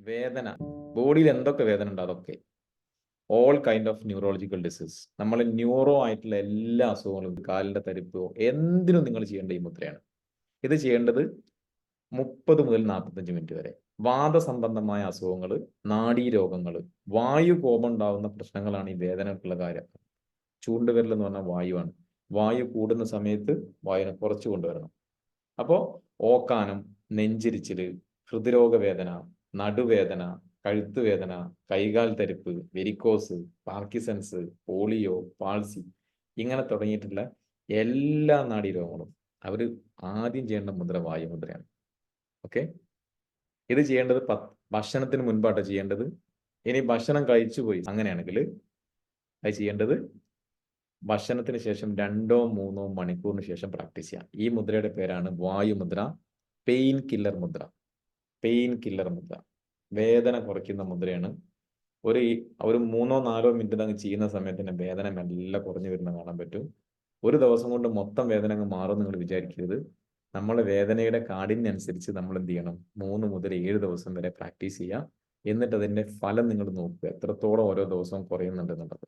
വേദന. ബോഡിയിൽ എന്തൊക്കെ വേദന ഉണ്ട് അതൊക്കെ. All kind of neurological disease നമ്മൾ ന്യൂറോ ആയിട്ടുള്ള എല്ലാ അസുഖങ്ങളും കാലിന്റെ തരിപ്പോ എന്തിനും നിങ്ങൾ ചെയ്യേണ്ട ഈ മുദ്രയാണ്. ഇത് ചെയ്യേണ്ടത് മുപ്പത് മുതൽ നാൽപ്പത്തഞ്ച് മിനിറ്റ് വരെ. വാദസംബന്ധമായ അസുഖങ്ങൾ നാഡീരോഗങ്ങൾ വായു കോപം ഉണ്ടാകുന്ന പ്രശ്നങ്ങളാണ് ഈ വേദനക്കുള്ള കാര്യം. ചൂണ്ടുവിരൽ എന്ന് പറഞ്ഞാൽ വായുവാണ്. വായു കൂടുന്ന സമയത്ത് വായുവിനെ കുറച്ച് കൊണ്ടുവരണം. അപ്പോൾ ഓക്കാനം നെഞ്ചിരിച്ചിൽ ഹൃദ്രോഗ വേദന നടുവേദന കഴുത്തുവേദന കൈകാൽ തരിപ്പ് വെരിക്കോസ് പാർക്കിസൺസ് പോളിയോ പാൾസി ഇങ്ങനെ തുടങ്ങിയിട്ടുള്ള എല്ലാ നാഡീരോഗങ്ങളും അവർ ആദ്യം ചെയ്യേണ്ട മുദ്ര വായുമുദ്രയാണ്. ഓക്കെ? ഇത് ചെയ്യേണ്ടത് ഭക്ഷണത്തിന് മുൻപാട്ടോ ചെയ്യേണ്ടത്? ഇനി ഭക്ഷണം കഴിച്ചു പോയി അങ്ങനെയാണെങ്കിൽ അത് ചെയ്യേണ്ടത് ഭക്ഷണത്തിന് ശേഷം രണ്ടോ മൂന്നോ മണിക്കൂറിന് ശേഷം പ്രാക്ടീസ് ചെയ്യാം ഈ മുദ്രയുടെ പേരാണ് വായുമുദ്ര പെയിൻ കില്ലർ മുദ്ര. പെയിൻ കില്ലർ മുദ്ര. വേദന കുറയ്ക്കുന്ന മുദ്രയാണ്. ഒരു ഒരു മൂന്നോ നാലോ മിനിറ്റ് അങ്ങ് ചെയ്യുന്ന സമയത്ത് തന്നെ വേദന നല്ല കുറഞ്ഞു വരുന്ന കാണാൻ പറ്റും. ഒരു ദിവസം കൊണ്ട് മൊത്തം വേദന അങ്ങ് മാറും നിങ്ങൾ വിചാരിക്കരുത്. നമ്മൾ വേദനയുടെ കാഠിന്യം അനുസരിച്ച് നമ്മൾ എന്ത് ചെയ്യണം? മൂന്ന് മുതൽ ഏഴ് ദിവസം വരെ പ്രാക്ടീസ് ചെയ്യുക. എന്നിട്ട് അതിന്റെ ഫലം നിങ്ങൾ നോക്കുക. എത്രത്തോളം ഓരോ ദിവസവും കുറയുന്നുണ്ടെന്നുള്ളത്